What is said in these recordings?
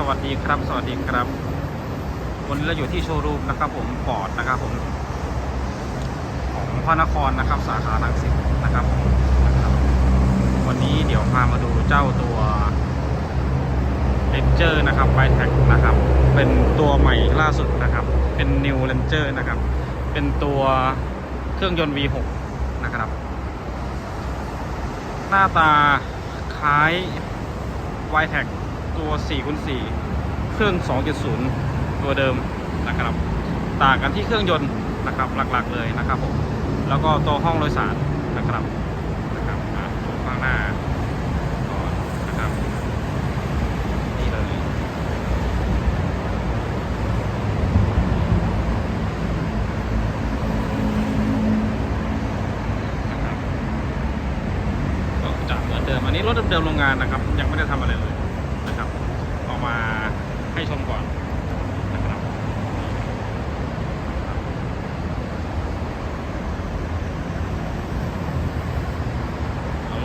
สวัสดีครับ สวัสดีครับ วันนี้เราอยู่ที่โชว์รูมนะครับผมฟอร์ดนะครับผมของพระนครนะครับ สาขาลังสิตนะครับผมนะครับวันนี้เดี๋ยวพามาดูเจ้าตัวเ a นเจอร์นะครับไวแท็กนะครับ เป็นตัวใหม่ล่าสุดนะครับ เป็น New Ranger นะครับ เป็นตัวเครื่องยนต์ V6 นะครับ หน้าตาคล้าย y t e c ตัว4คูณ4เครื่อง2.0ตัวเดิมนะครับ ต่างกันที่เครื่องยนต์นะครับหลักๆเลยนะครับผมแล้วก็ตัวห้องโดยสารนะครับนะครับอะดูข้างหน้าก่อนนะครับนี่เลยนะครับก็จะเหมือนเดิมอันนี้รถเดิมๆโรงงานนะครับ ยังไม่ได้ทำอะไรเลย เอามาให้ชมก่อนนะครับ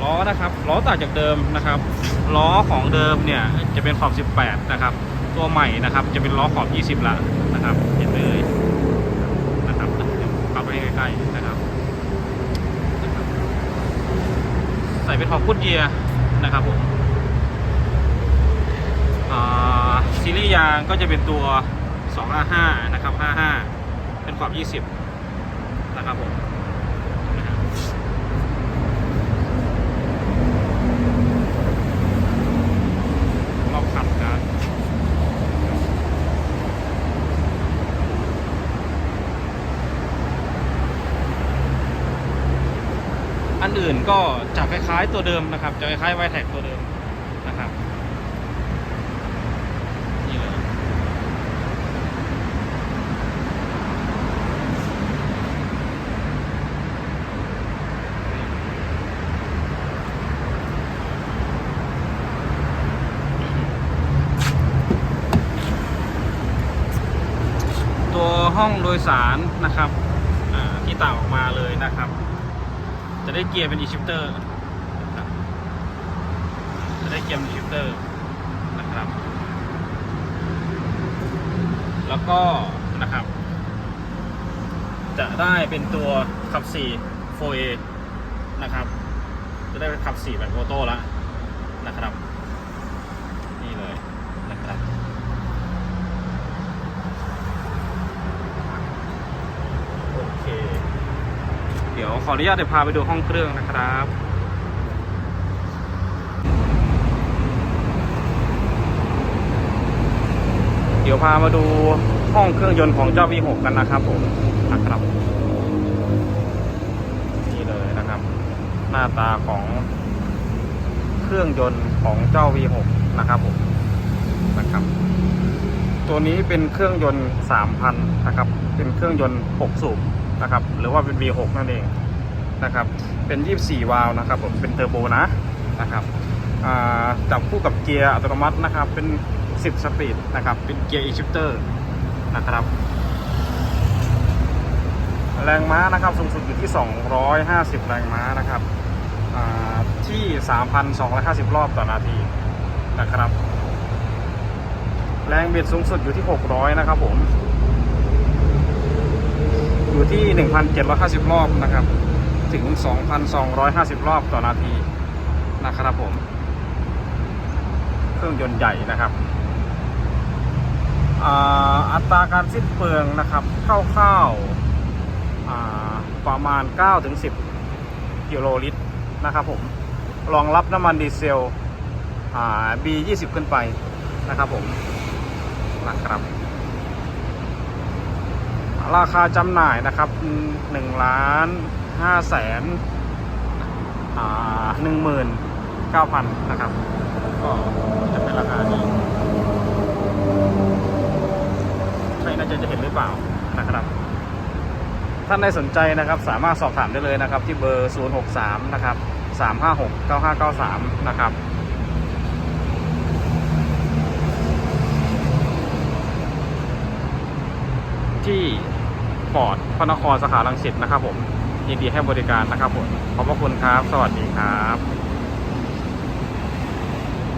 ล้อนะครับล้อต่างจากเดิมนะครับล้อของเดิมเนี่ยจะเป็นขอบ 18 นะครับ ตัวใหม่นะครับจะเป็นล้อขอบ 20 ละนะครับเห็นเลยนะครับเข้าไปใกล้ๆนะครับ ใส่เป็นขอบพุดเยียร์นะครับผมอ่า ซีรีส์ยางก็จะเป็นตัว255นะครับ 55 เป็นขอบ 20 นะครับผมนะครับรอบคันกันอันอื่นก็จะคล้ายๆตัวเดิมนะครับ จะคล้ายๆไวแท็กตัวเดิมนะครับ นี่เลย ตัว ห้องโดยสารนะครับที่ต่างออกมาเลยนะครับ จะได้เกียร์เป็น e s h i f t e r นะครับจะได้เกียร์เป็น e s h i f t e r นะครับ แล้วก็นะครับ จะได้เป็นตัวขับ 4 4A นะครับ จะได้เป็นขับ 4 แบบออโต้แล้วนะครับ นี่เลยนะครับ โอเค เดี๋ยวขออนุญาตเดี๋ยวพาไปดูห้องเครื่องนะครับเดี๋ยวพามาดูห้องเครื่องยนต์ของเจ้า V6 กันนะครับผมนะครับนี่เลยนะครับ หน้าตาของเครื่องยนต์ของเจ้า V6 นะครับผมนะครับ ตัวนี้เป็นเครื่องยนต์ 3,000 นะครับ เป็นเครื่องยนต์ 6 สูบ นะครับ หรือว่าเป็น V6 นั่นเองนะครับ เป็น 24 วาล์วนะครับผม เป็นเทอร์โบนะนะครับจับคู่กับเกียร์อัตโนมัตินะครับ เป็น 10 สปีดนะครับ เป็นเกียร์ e-shifter นะครับ แรงม้านะครับสูงสุดอยู่ที่ 250 แรงม้านะครับที่ 3,250 รอบต่อนาทีนะครับ แรงบิดสูงสุดอยู่ที่ 600 นะครับผม อยู่ที่ 1,750 รอบนะครับ ถึง 2,250 รอบต่อนาทีนะครับผม เครื่องยนต์ใหญ่นะครับอ่าอัตราการสิ้นเปลืองนะครับคร่าวๆอ่าประมาณ 9-10 กิโลลิตรนะครับผมรองรับน้ำมันดีเซลอ่า B20 ขึ้นไปนะครับผมนะครับ ราคาจำหน่ายนะครับหนึ่งล้านห้าแสนหนึ่งหมื่นเก้าพันนะครับ ก็จะเป็นราคานี้ไม่น่าจะจะเห็นหรือเปล่านะครับท่านใดสนใจนะครับสามารถสอบถามได้เลยนะครับ ที่เบอร์ 063 นะครับ 356 9593 นะครับ ที่ฟอร์ดพระนครสาขาลังสิตนะครับผมยินดีให้บริการนะครับผมขอบพระคุณครับ สวัสดีครับ